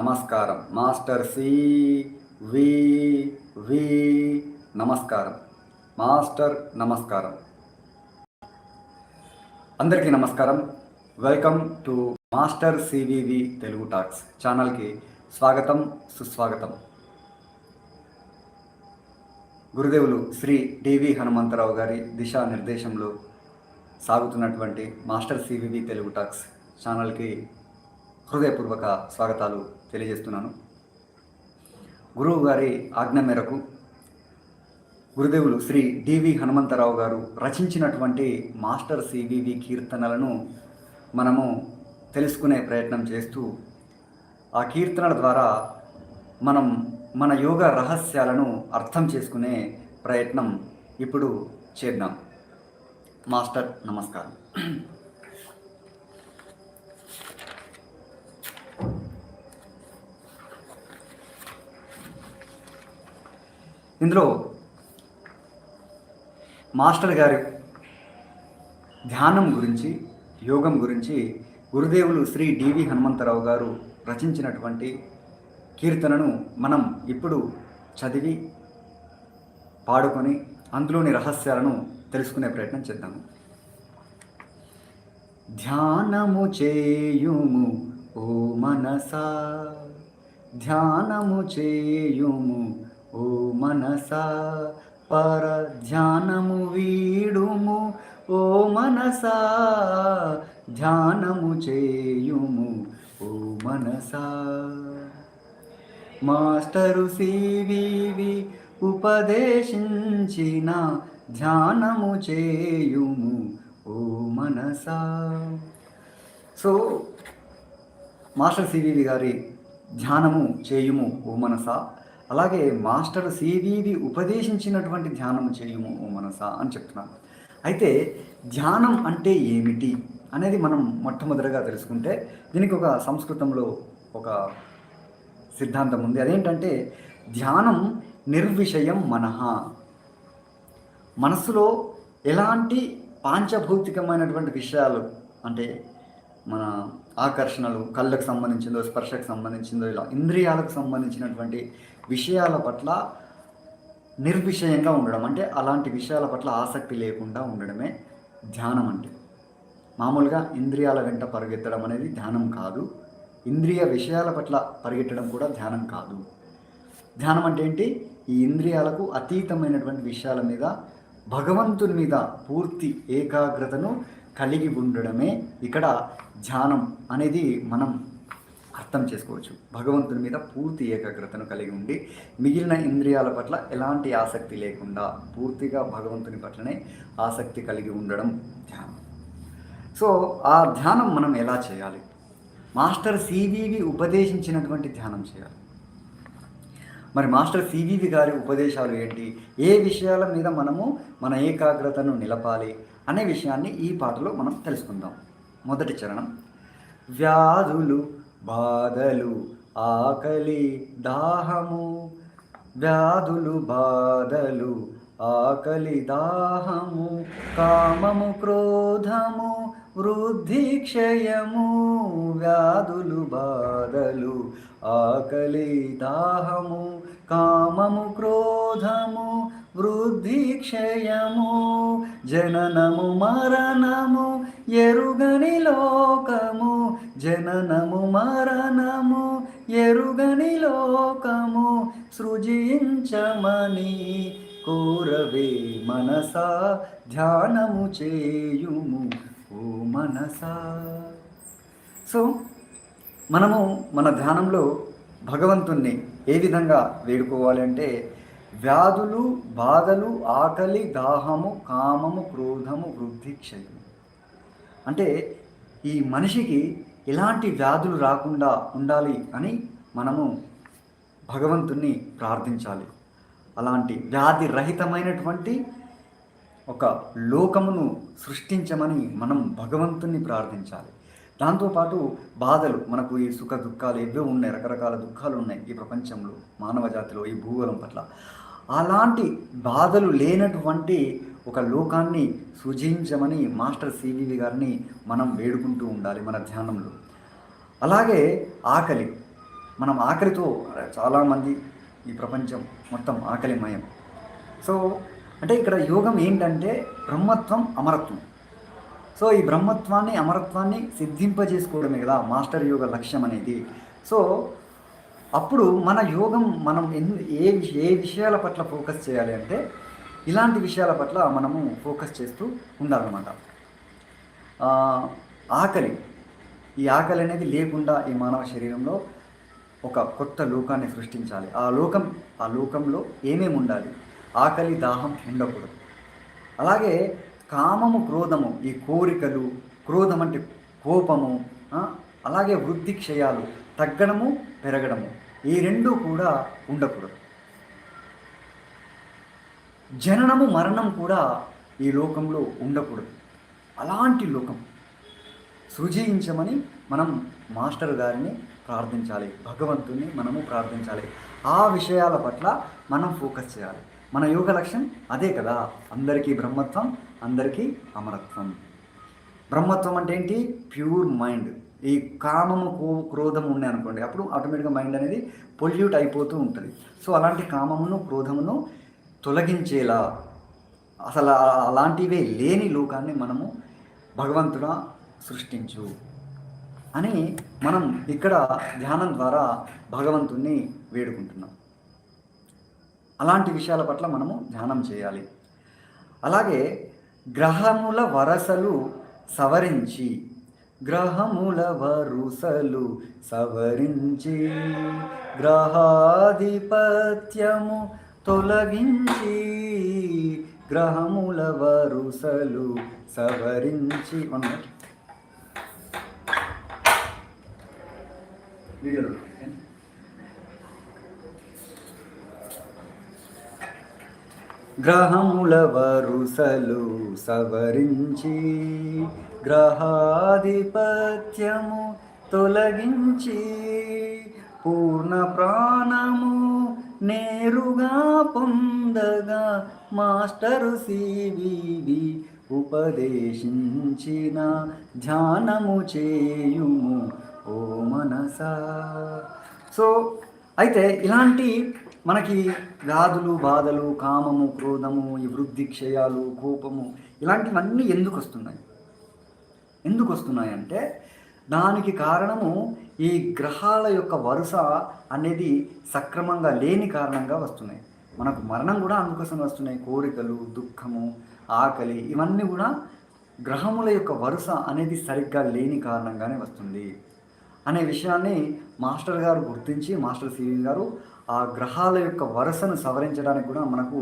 నమస్కారం. Master C వి వి నమస్కారం. Master నమస్కారం. అందరికీ నమస్కారం. Welcome to master C V V Telugu talks ఛానల్కి స్వాగతం సుస్వాగతం. గురుదేవులు శ్రీ డివి హనుమంతరావు గారి దిశా నిర్దేశంలో సాగుతున్నటువంటి master C V V Telugu talks ఛానల్కి హృదయపూర్వక స్వాగతాలు తెలియజేస్తున్నాను. గురువు గారి ఆజ్ఞ మేరకు గురుదేవులు శ్రీ డివి హనుమంతరావు గారు రచించినటువంటి మాస్టర్ సివివి కీర్తనలను మనము తెలుసుకునే ప్రయత్నం చేస్తూ ఆ కీర్తనల ద్వారా మనం మన యోగ రహస్యాలను అర్థం చేసుకునే ప్రయత్నం ఇప్పుడు చేద్దాం. మాస్టర్ నమస్కారం. ఇందులో మాస్టర్ గారి ధ్యానం గురించి యోగం గురించి గురుదేవులు శ్రీ డివి హనుమంతరావు గారు రచించినటువంటి కీర్తనను మనం ఇప్పుడు చదివి పాడుకొని అందులోని రహస్యాలను తెలుసుకునే ప్రయత్నం చేద్దాము. ధ్యానము చేయుము ఓ మనసా. ధ్యానము చేయుము ఓ మనసా పర ధ్యానము వీడుము. ఓ మనసా ధ్యానము చేయుము. ఓ మనసా మాస్టరు సివివి ఉపదేశించిన ధ్యానము చేయుము. ఓ మనసా. సో మాస్టర్ సివివి గారి ధ్యానము చేయుము. ఓ మనసా. అలాగే మాస్టర్ సివివి ఉపదేశించినటువంటి ధ్యానం చేయము ఓ మనసా అని చెప్తున్నాను అయితే ధ్యానం అంటే ఏమిటి అనేది మనం మొట్టమొదటిగా తెలుసుకుంటే దీనికి ఒక సంస్కృతంలో ఒక సిద్ధాంతం ఉంది. అదేంటంటే ధ్యానం నిర్విషయం మనహ మనసులో ఎలాంటి పాంచభౌతికమైనటువంటి విషయాలు అంటే మన ఆకర్షణలు కళ్ళకు సంబంధించిందో స్పర్శకు సంబంధించిందో ఇలా ఇంద్రియాలకు సంబంధించినటువంటి విషయాల పట్ల నిర్విషయంగా ఉండడం. అంటే అలాంటి విషయాల పట్ల ఆసక్తి లేకుండా ఉండడమే ధ్యానం అంటే. మామూలుగా ఇంద్రియాల వెంట పరిగెత్తడం అనేది ధ్యానం కాదు. ఇంద్రియ విషయాల పట్ల పరిగెట్టడం కూడా ధ్యానం కాదు. ధ్యానం అంటే ఏంటి? ఈ ఇంద్రియాలకు అతీతమైనటువంటి విషయాల మీద భగవంతుని మీద పూర్తి ఏకాగ్రతను కలిగి ఉండడమే ఇక్కడ ధ్యానం అనేది మనం అర్థం చేసుకోవచ్చు. భగవంతుని మీద పూర్తి ఏకాగ్రతను కలిగి ఉండి మిగిలిన ఇంద్రియాల పట్ల ఎలాంటి ఆసక్తి లేకుండా పూర్తిగా భగవంతుని పట్లనే ఆసక్తి కలిగి ఉండడం ధ్యానం. సో ఆ ధ్యానం మనం ఎలా చేయాలి? మాస్టర్ సివివి ఉపదేశించినటువంటి ధ్యానం చేయాలి. మరి మాస్టర్ సివివి గారి ఉపదేశాలు ఏంటి? ఏ విషయాల మీద మనము మన ఏకాగ్రతను నిలపాలి అనే విషయాన్ని ఈ పాటలో మనం తెలుసుకుందాం. మొదటి చరణం. వ్యాధులు బాధలు ఆకలి దాహము. వ్యాధులు బాధలు ఆకలి దాహము. కామము క్రోధము. వృద్ధి క్షయము వ్యాధులు బాధలు ఆకలి దాహము కామము క్రోధము వృద్ధి క్షయము జననము మరణము ఎరుగని లోకము జననము మరణము ఎరుగని లోకము సృజించమని కోరవే మనసా ధ్యానము చేయుము. ఓ మనసా. సో మనము మన ధ్యానంలో భగవంతుణ్ణి ఏ విధంగా వేడుకోవాలి అంటే వ్యాధులు బాధలు ఆకలి దాహము కామము క్రోధము వృద్ధి క్షయము. అంటే ఈ మనిషికి ఎలాంటి వ్యాధులు రాకుండా ఉండాలి అని మనము భగవంతుణ్ణి ప్రార్థించాలి. అలాంటి వ్యాధి రహితమైనటువంటి ఒక లోకమును సృష్టించమని మనం భగవంతుణ్ణి ప్రార్థించాలి. దాంతోపాటు బాధలు మనకు ఈ సుఖ దుఃఖాలు ఏవో ఉన్నాయి రకరకాల దుఃఖాలు ఉన్నాయి ఈ ప్రపంచంలో మానవ జాతిలో ఈ భూగోళం పట్ల. అలాంటి బాధలు లేనటువంటి ఒక లోకాన్ని సృజించమని మాస్టర్ సివివి గారిని మనం వేడుకుంటూ ఉండాలి మన ధ్యానంలో. అలాగే ఆకలి. మనం ఆకలితో చాలామంది ఈ ప్రపంచం మొత్తం ఆకలిమయం. సో అంటే ఇక్కడ యోగం ఏంటంటే బ్రహ్మత్వం అమరత్వం. సో ఈ బ్రహ్మత్వాన్ని అమరత్వాన్ని సిద్ధింపజేసుకోవడమే కదా మాస్టర్ యోగ లక్ష్యం అనేది. సో అప్పుడు మన యోగం మనం ఎన్ ఏ ఏ విషయాల పట్ల ఫోకస్ చేయాలి అంటే ఇలాంటి విషయాల పట్ల మనము ఫోకస్ చేస్తూ ఉండాలన్నమాట. ఆకలి. ఈ ఆకలి అనేది లేకుండా ఈ మానవ శరీరంలో ఒక కొత్త లోకాన్ని సృష్టించాలి. ఆ లోకం ఆ లోకంలో ఏమేమి ఉండాలి ఆకలి దాహం ఉండకూడదు. అలాగే కామము క్రోధము ఈ కోరికలు క్రోధం అంటే కోపము అలాగే వృద్ధి క్షయాలు తగ్గడము పెరగడము ఈ రెండూ కూడా ఉండకూడదు. జననము మరణం కూడా ఈ లోకంలో ఉండకూడదు. అలాంటి లోకం సృజించమని మనం మాస్టర్ గారిని ప్రార్థించాలి భగవంతుని మనము ప్రార్థించాలి. ఆ విషయాల పట్ల మనం ఫోకస్ చేయాలి. మన యోగ లక్ష్యం అదే కదా. అందరికీ బ్రహ్మత్వం అందరికీ అమరత్వం. బ్రహ్మత్వం అంటే ఏంటి? Pure mind. ఈ కామము కో క్రోధం ఉన్నాయి అనుకోండి అప్పుడు ఆటోమేటిక్గా మైండ్ అనేది పొల్యూట్ అయిపోతూ ఉంటుంది. సో అలాంటి కామమును క్రోధమును తొలగించేలా అసలు అలాంటివే లేని లోకాన్ని మనము భగవంతుడా సృష్టించు అని మనం ఇక్కడ ధ్యానం ద్వారా భగవంతుణ్ణి వేడుకుంటున్నాం. అలాంటి విషయాల పట్ల మనము ధ్యానం చేయాలి. అలాగే గ్రహముల వరసలు సవరించి గ్రహముల వరుసలు సవరించి గ్రహాధిపత్యము తొలగించి గ్రహముల వరుసలు సవరించి ఉన్నాయి వీడియోలో గ్రహముల వరుసలు సవరించి గ్రహాధిపత్యము తొలగించి పూర్ణ ప్రాణము నేరుగా పొందగా మాస్టరు సివివి ఉపదేశించిన ధ్యానము చేయుము ఓ మనసా. సో అయితే ఇలాంటి మనకి వ్యాధులు బాధలు కామము క్రోధము ఈ వృద్ధి క్షయాలు కోపము ఇలాంటివన్నీ ఎందుకు వస్తున్నాయి? ఎందుకు వస్తున్నాయి అంటే దానికి కారణము ఈ గ్రహాల యొక్క వరుస అనేది సక్రమంగా లేని కారణంగా వస్తున్నాయి. మనకు మరణం కూడా అందుకోసం వస్తున్నాయి. కోరికలు దుఃఖము ఆకలి ఇవన్నీ కూడా గ్రహముల యొక్క వరుస అనేది సరిగ్గా లేని కారణంగానే వస్తుంది. అనే విషయాన్ని మాస్టర్ గారు గుర్తించి మాస్టర్ సివి గారు ఆ గ్రహాల యొక్క వరుసను సవరించడానికి కూడా మనకు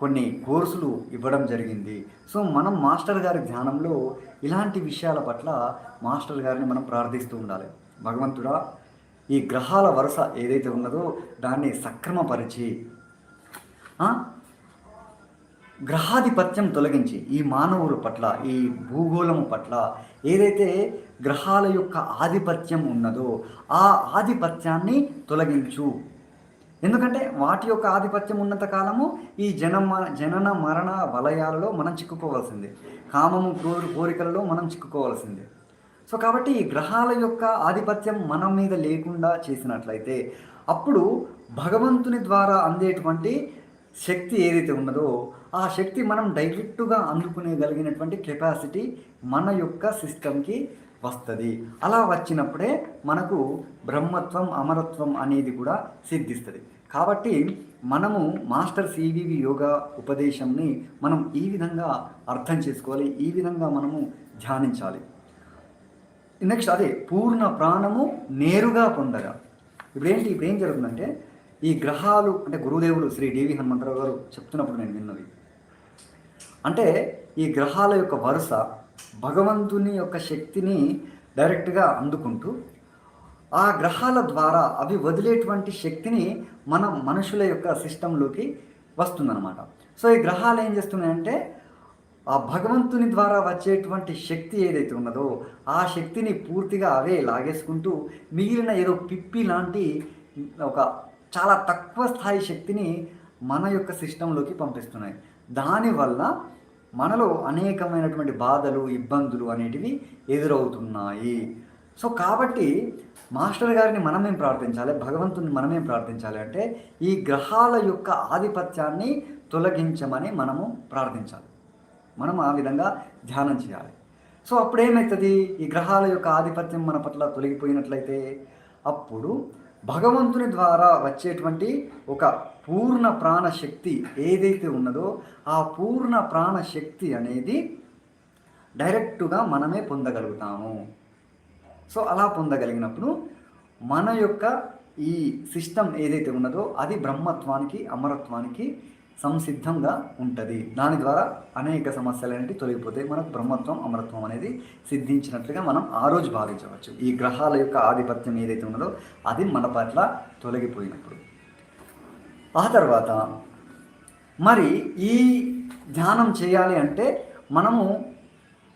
కొన్ని కోర్సులు ఇవ్వడం జరిగింది. సో మనం మాస్టర్ గారి ధ్యానంలో ఇలాంటి విషయాల పట్ల మాస్టర్ గారిని మనం ప్రార్థిస్తూ ఉండాలి. భగవంతుడా ఈ గ్రహాల వరుస ఏదైతే ఉన్నదో దాన్ని సక్రమపరిచి గ్రహాధిపత్యం తొలగించి ఈ మానవుల పట్ల ఈ భూగోళం పట్ల ఏదైతే గ్రహాల యొక్క ఆధిపత్యం ఉన్నదో ఆ ఆధిపత్యాన్ని తొలగించు. ఎందుకంటే వాటి యొక్క ఆధిపత్యం ఉన్నంత కాలము ఈ జనమ జనన మరణ వలయాలలో మనం చిక్కుకోవాల్సిందే. కామము కోరు కోరికలలో మనం చిక్కుకోవాల్సిందే. సో కాబట్టి ఈ గ్రహాల యొక్క ఆధిపత్యం మన మీద లేకుండా చేసినట్లయితే అప్పుడు భగవంతుని ద్వారా అందేటువంటి శక్తి ఏదైతే ఉన్నదో ఆ శక్తి మనం డైరెక్ట్గా అందుకునేగలిగినటువంటి కెపాసిటీ మన యొక్క సిస్టమ్కి వస్తుంది. అలా వచ్చినప్పుడే మనకు బ్రహ్మత్వం అమరత్వం అనేది కూడా సిద్ధిస్తుంది. కాబట్టి మనము మాస్టర్ సివివి యోగా ఉపదేశంని మనం ఈ విధంగా అర్థం చేసుకోవాలి ఈ విధంగా మనము ధ్యానించాలి. నెక్స్ట్ అదే పూర్ణ ప్రాణము నేరుగా పొందగా. ఇప్పుడు ఏంటి ఇప్పుడు ఏం జరుగుతుందంటే ఈ గ్రహాలు అంటే గురుదేవుడు శ్రీ డివి హనుమంతరావు గారు చెప్తున్నప్పుడు నేను విన్నది అంటే ఈ గ్రహాల యొక్క వరుస భగవంతుని యొక్క శక్తిని డైరెక్ట్గా అందుకుంటూ ఆ గ్రహాల ద్వారా అవి వదిలేటువంటి శక్తిని మన మనుషుల యొక్క సిస్టంలోకి వస్తుందన్నమాట. సో ఈ గ్రహాలు ఏం చేస్తున్నాయంటే ఆ భగవంతుని ద్వారా వచ్చేటువంటి శక్తి ఏదైతే ఉన్నదో ఆ శక్తిని పూర్తిగా అవే లాగేసుకుంటూ మిగిలిన ఏదో పిప్పి లాంటి ఒక చాలా తక్కువ స్థాయి శక్తిని మన యొక్క సిస్టంలోకి పంపిస్తున్నాయి. దానివల్ల మనలో అనేకమైనటువంటి బాధలు ఇబ్బందులు అనేటివి ఎదురవుతున్నాయి. సో కాబట్టి మాస్టర్ గారిని మనమేం ప్రార్థించాలి? భగవంతుని మనమేం ప్రార్థించాలి అంటే ఈ గ్రహాల యొక్క ఆధిపత్యాన్ని తొలగించమని మనము ప్రార్థించాలి. మనం ఆ విధంగా ధ్యానం చేయాలి. సో అప్పుడు ఏమవుతుంది ఈ గ్రహాల యొక్క ఆధిపత్యం మన పట్ల తొలగిపోయినట్లయితే అప్పుడు భగవంతుని ద్వారా వచ్చేటువంటి ఒక పూర్ణ ప్రాణశక్తి ఏదైతే ఉన్నదో ఆ పూర్ణ ప్రాణశక్తి అనేది డైరెక్టుగా మనమే పొందగలుగుతాము. సో అలా పొందగలిగినప్పుడు మన యొక్క ఈ సిస్టమ్ ఏదైతే ఉన్నదో అది బ్రహ్మత్వానికి అమరత్వానికి సంసిద్ధంగా ఉంటుంది. దాని ద్వారా అనేక సమస్యలు అనేవి తొలగిపోతాయి. మనకు బ్రహ్మత్వం అమరత్వం అనేది సిద్ధించినట్లుగా మనం ఆ రోజు భావించవచ్చు. ఈ గ్రహాల యొక్క ఆధిపత్యం ఏదైతే ఉన్నదో అది మన పట్ల తొలగిపోయినప్పుడు. ఆ తర్వాత మరి ఈ ధ్యానం చేయాలి అంటే మనము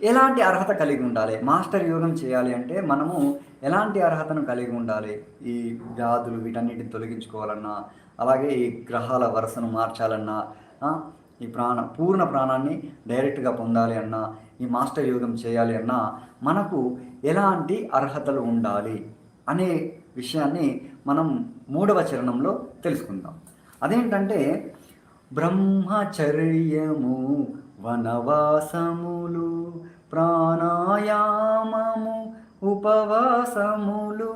ఎలాంటి అర్హత కలిగి ఉండాలి? మాస్టర్ యోగం చేయాలి అంటే మనము ఎలాంటి అర్హతను కలిగి ఉండాలి? ఈ వ్యాధులు వీటన్నిటిని తొలగించుకోవాలన్నా అలాగే ఈ గ్రహాల వరుసను మార్చాలన్నా ఈ ప్రాణ పూర్ణ ప్రాణాన్ని డైరెక్ట్గా పొందాలి అన్నా ఈ మాస్టర్ యోగం చేయాలి అన్నా మనకు ఎలాంటి అర్హతలు ఉండాలి అనే విషయాన్ని మనం మూడవ చరణంలో తెలుసుకుందాం. అదేంటంటే బ్రహ్మచర్యము వనవాసములు ప్రాణాయామము ఉపవాసములు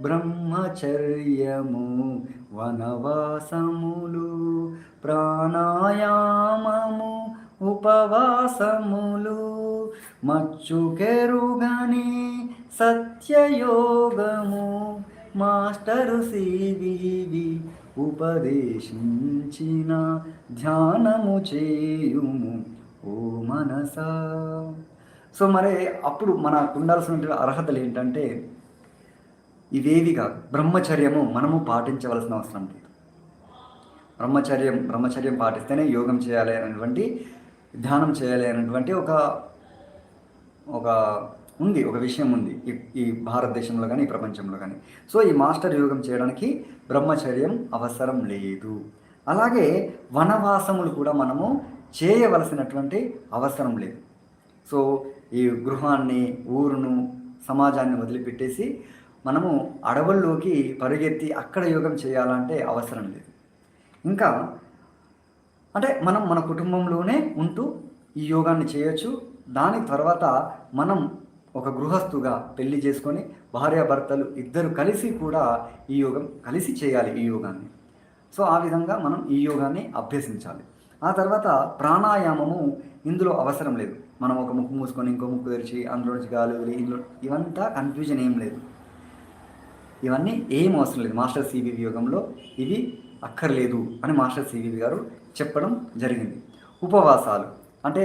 బ్రహ్మచర్యము వనవాసములు ప్రాణాయామము ఉపవాసములు మచ్చుకెరుగని సత్యయోగము మాస్టరు సివివి ఉపదేశించిన ధ్యానము చేయుము ఓ మనసా. సో మరి అప్పుడు మనకు ఉండాల్సినటువంటి అర్హతలు ఏంటంటే ఇవేవిగా బ్రహ్మచర్యము మనము పాటించవలసిన అవసరం లేదు. బ్రహ్మచర్యం బ్రహ్మచర్యం పాటిస్తేనే యోగం చేయాలి అనేటువంటి ధ్యానం చేయాలి అనేటువంటి ఒక ఒక ఉంది ఒక విషయం ఉంది ఈ ఈ భారతదేశంలో కానీ ఈ ప్రపంచంలో కానీ. సో ఈ మాస్టర్ యోగం చేయడానికి బ్రహ్మచర్యం అవసరం లేదు. అలాగే వనవాసములు కూడా మనము చేయవలసినటువంటి అవసరం లేదు. సో ఈ గృహాన్ని ఊరును సమాజాన్ని వదిలిపెట్టేసి మనము అడవుల్లోకి పరుగెత్తి అక్కడ యోగం చేయాలంటే అవసరం లేదు. ఇంకా అంటే మనం మన కుటుంబంలోనే ఉంటూ ఈ యోగాన్ని చేయొచ్చు. దాని తర్వాత మనం ఒక గృహస్థుగా పెళ్ళి చేసుకొని భార్యాభర్తలు ఇద్దరు కలిసి కూడా ఈ యోగం కలిసి చేయాలి ఈ యోగాన్ని. సో ఆ విధంగా మనం ఈ యోగాన్ని అభ్యసించాలి. ఆ తర్వాత ప్రాణాయామము ఇందులో అవసరం లేదు. మనం ఒక ముక్కు మూసుకొని ఇంకో ముక్కు తెరిచి అందులోంచి గాలి ఇందులో ఇవంతా కన్ఫ్యూజన్ ఏం లేదు. ఇవన్నీ ఏం అవసరం లేదు. మాస్టర్ సివివి యోగంలో ఇవి అక్కర్లేదు అని మాస్టర్ సివివి గారు చెప్పడం జరిగింది. ఉపవాసాలు అంటే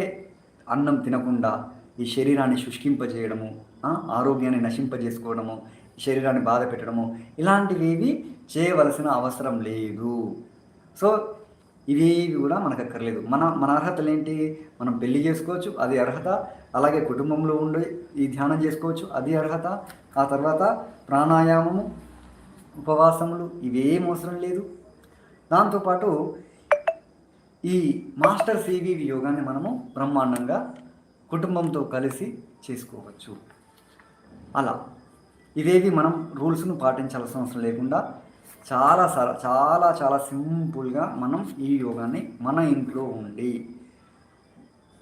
అన్నం తినకుండా ఈ శరీరాన్ని శుష్కింపజేయడము ఆరోగ్యాన్ని నశింపజేసుకోవడము శరీరాన్ని బాధ పెట్టడము ఇలాంటివి చేయవలసిన అవసరం లేదు. సో ఇవేవి కూడా మనకు అక్కర్లేదు. మన మన అర్హతలు ఏంటి? మనం పెళ్ళి చేసుకోవచ్చు అది అర్హత. అలాగే కుటుంబంలో ఉండి ఈ ధ్యానం చేసుకోవచ్చు అది అర్హత. ఆ తర్వాత ప్రాణాయామము ఉపవాసములు ఇవేం అవసరం లేదు. దాంతోపాటు ఈ మాస్టర్ సివివి యోగాన్ని మనము బ్రహ్మాండంగా కుటుంబంతో కలిసి చేసుకోవచ్చు. అలా. ఇవేవి మనం రూల్స్ను పాటించాల్సిన అవసరం లేకుండా చాలా సర చాలా చాలా సింపుల్గా మనం ఈ యోగాన్ని మన ఇంట్లో ఉండి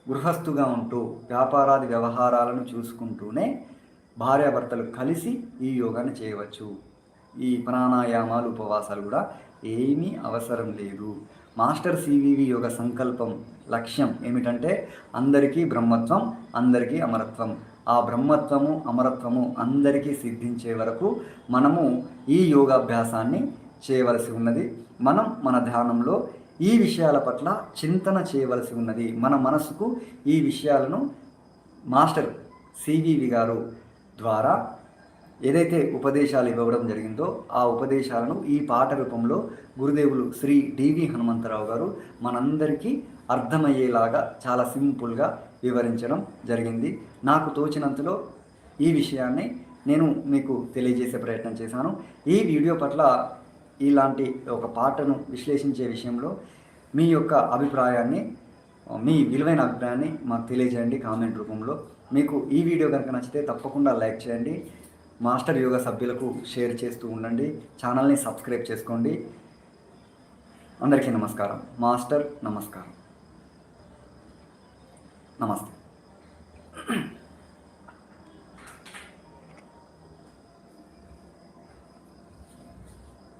గృహస్థుగా ఉంటూ వ్యాపారాది వ్యవహారాలను చూసుకుంటూనే భార్యాభర్తలు కలిసి ఈ యోగాన్ని చేయవచ్చు. ఈ ప్రాణాయామాలు ఉపవాసాలు కూడా ఏమీ అవసరం లేదు. మాస్టర్ సివివి యోగ సంకల్పం లక్ష్యం ఏమిటంటే అందరికీ బ్రహ్మత్వం అందరికీ అమరత్వం. ఆ బ్రహ్మత్వము అమరత్వము అందరికీ సిద్ధించే వరకు మనము ఈ యోగాభ్యాసాన్ని చేయవలసి ఉన్నది. మనం మన ధ్యానంలో ఈ విషయాల పట్ల చింతన చేయవలసి ఉన్నది. మన మనసుకు ఈ విషయాలను మాస్టర్ సివివి గారు ద్వారా ఏదైతే ఉపదేశాలు ఇవ్వడం జరిగిందో ఆ ఉపదేశాలను ఈ పాట రూపంలో గురుదేవులు శ్రీ డివి హనుమంతరావు గారు మనందరికీ అర్థమయ్యేలాగా చాలా సింపుల్గా వివరించడం జరిగింది. నాకు తోచినంతలో ఈ విషయాన్ని నేను మీకు తెలియజేసే ప్రయత్నం చేశాను. ఈ వీడియో పట్ల ఇలాంటి ఒక పాటను విశ్లేషించే విషయంలో మీ యొక్క అభిప్రాయాన్ని మీ విలువైన అభిప్రాయాన్ని మాకు తెలియజేయండి కామెంట్ రూపంలో. మీకు ఈ వీడియో కనుక నచ్చితే తప్పకుండా లైక్ చేయండి. మాస్టర్ యోగా సభ్యులకు షేర్ చేస్తూ ఉండండి. ఛానల్ని సబ్స్క్రైబ్ చేసుకోండి. అందరికీ నమస్కారం. మాస్టర్ నమస్కారం. నమస్తే.